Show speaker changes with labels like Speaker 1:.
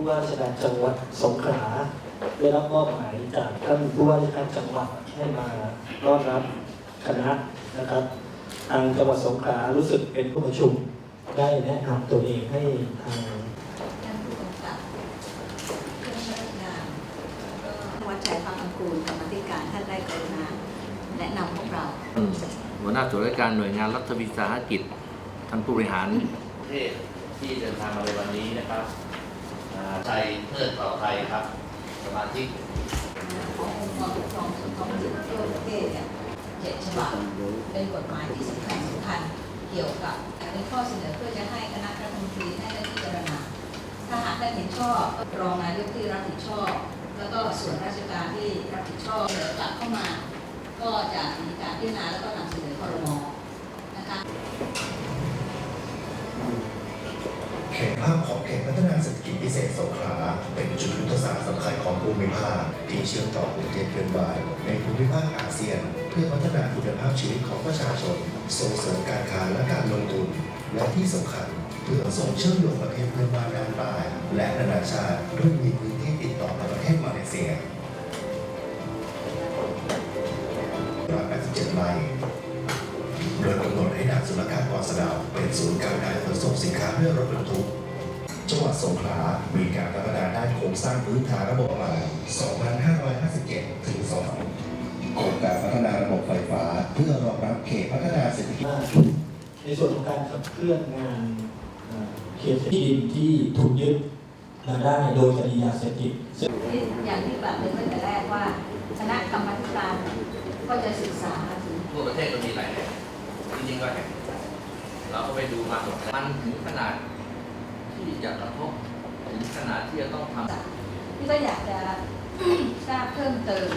Speaker 1: ผู้ว่าราชการจังหวัดสงขลาได้รับมอบหมายจากท่านผู้ว่าราชการจังหวัดให้มาต้อนรับคณะนะครับ ทางจังหวัดสงขลารู้สึกเป็นผู้ประชุมได้แนะนำตัวเองให้ทาง
Speaker 2: ท่านผู้กำกับเจ้าหน้าที่ราชการแล้วก็วัดชัยพักอังกูลกรรมธิการท่านได้กรุณาแนะนำพวกเรา
Speaker 3: อืมหัวหน้าส่วนราชการหน่วยงานรัฐวิสาหกิจท่านผู้บริหาร
Speaker 4: ประเทศที่เดินทางมาในวันนี้นะครับ อ่าไทยเทิดต่อไทยครับ สมาชิก
Speaker 2: ขององค์กรปกครองส่วนท้องถิ่นทั่วประเทศเนี่ยเจ็ดฉบับเป็นกฎหมายที่สำคัญสำคัญเกี่ยวกับเป็นข้อเสนอเพื่อจะให้คณะรัฐมนตรีให้ได้พิจารณาถ้าหากได้เห็นชอบรองนายกที่รับผิดชอบ แล้วก็ส่วนราชการที่รับผิดชอบเสนอกลับเข้ามา ก็จะมีการพิจารณาแล้วก็นำเสนอครมนะคะ
Speaker 5: เขตภาพของเขตพัฒนาเศรษฐกิจพิเศษสงขลาเป็นจุดยุทธศาสตร์สำคัญของภูมิภาคที่เชื่อมต่อประเทศเพื่อนบ้านในภูมิภาคอาเซียน เพื่อพัฒนาคุณภาพชีวิตของประชาชน ส่งเสริมการค้าและการลงทุน และที่สำคัญเพื่อส่งเชื่อมโยงประเทศเพื่อนบ้านด้านใต้และนานาชาติด้วยมีพื้นที่ติดต่อกับประเทศมาเลเซีย187ไร่โดยกำหนดให้ด่านสุ พื่อรถบรรทุก จังหวัดสงขลา มีการพัฒนาด้านโครงสร้างพื้นฐานระบบมา2,557 ถึง 2 โครงการพัฒนาระบบไฟฟ้า เพื่อรองรับเขตพัฒนาเศรษฐกิจ
Speaker 1: มากในส่วนของการขับเคลื่อนงานเอ่อเขตที่ดินที่ถูกยึดมาได้โดยคดียาเสพติดซึ่ง
Speaker 2: ที่อย่างที่กล่าวไปตั้งแต่แรกว่าคณะกรรมาธิการก็จะศึกษาถึง
Speaker 4: ทั่วประเทศก็มีหลายแห่งจริงๆก็แห่ง เราก็ไปดูมาหมดมันถึงขนาดที่จะกระทบถึงขนาดที่จะต้องทำ
Speaker 2: ที่ก็อยากจะ ทราบเพิ่มเติม